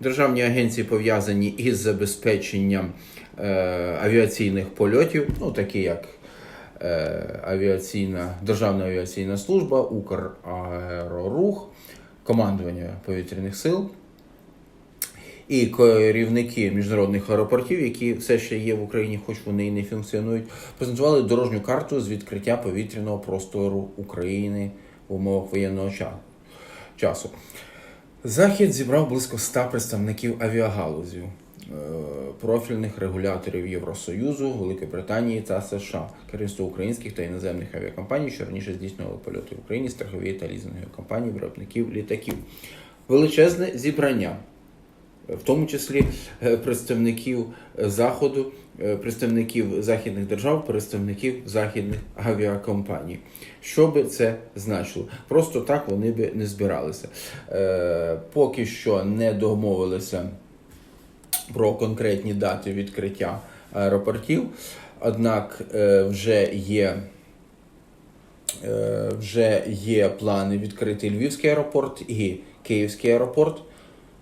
Державні агенції пов'язані із забезпеченням е, авіаційних польотів, ну такі як е, авіаційна, Державна авіаційна служба, Украерорух, командування повітряних сил і керівники міжнародних аеропортів, які все ще є в Україні, хоч вони і не функціонують, презентували дорожню карту з відкриття повітряного простору України в умовах воєнного ча- часу. Захід зібрав близько 100 представників авіагалузі, е, профільних регуляторів Євросоюзу, Великої Британії та США, керівництво українських та іноземних авіакомпаній, що раніше здійснювали польоти в Україні, страхові та лізингові компанії, виробників літаків. Величезне зібрання в тому числі е, представників е, заходу, е, представників західних держав, представників західних авіакомпаній. Що би це значило? Просто так вони би не збиралися. Поки що не домовилися про конкретні дати відкриття аеропортів, однак вже є. Вже є плани відкрити Львівський аеропорт і Київський аеропорт.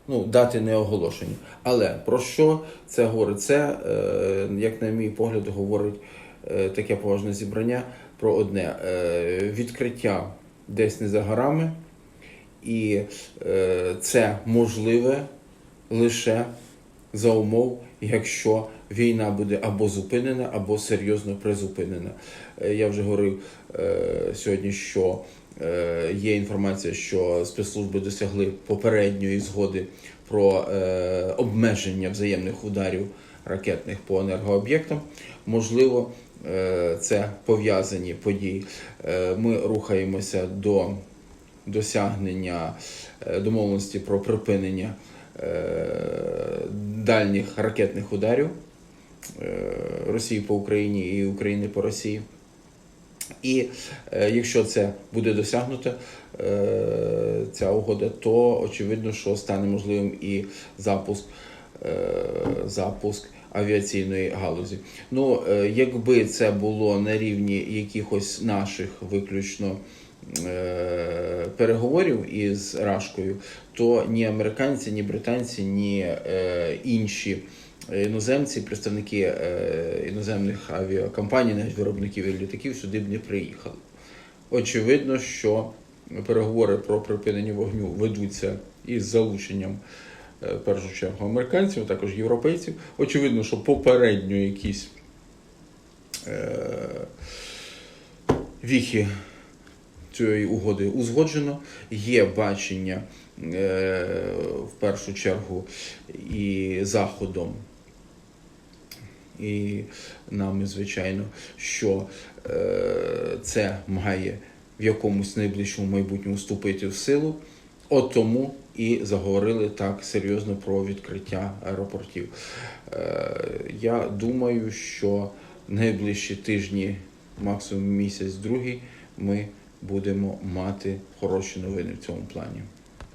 Ну, дати не оголошені. Але про що це говорить? Це, е, як на мій погляд, говорить е, таке поважне зібрання про одне е, відкриття десь не за горами, і це можливе лише за умов, якщо війна буде або зупинена, або серйозно призупинена. Е, Я вже говорив е, сьогодні, що е, є інформація, що спецслужби досягли попередньої згоди про обмеження взаємних ударів ракетних по енергооб'єктам. Можливо, це пов'язані події. Ми рухаємося до досягнення домовленості про припинення дальніх ракетних ударів е, Росії по Україні і України по Росії. І е, якщо це буде досягнуто, е, ця угода, то очевидно, що стане можливим і запуск, е, запуск авіаційної галузі. Ну, е, якби це було на рівні якихось наших виключно е, переговорів із Рашкою, то ні американці, ні британці, ні е, інші іноземці, представники е, іноземних авіакомпаній, навіть виробників літаків, сюди б не приїхали. Очевидно, що переговори про припинення вогню ведуться із залученням е, в першу чергу американців, а також європейців. Очевидно, що попередньо якісь е, віхи цієї угоди узгоджено. Є бачення е, в першу чергу і заходом. І нами, звичайно, що е, це має в якомусь найближчому майбутньому вступити в силу. От тому і заговорили так серйозно про відкриття аеропортів. Е, я думаю, що найближчі тижні, максимум місяць, другий, ми будемо мати хороші новини в цьому плані.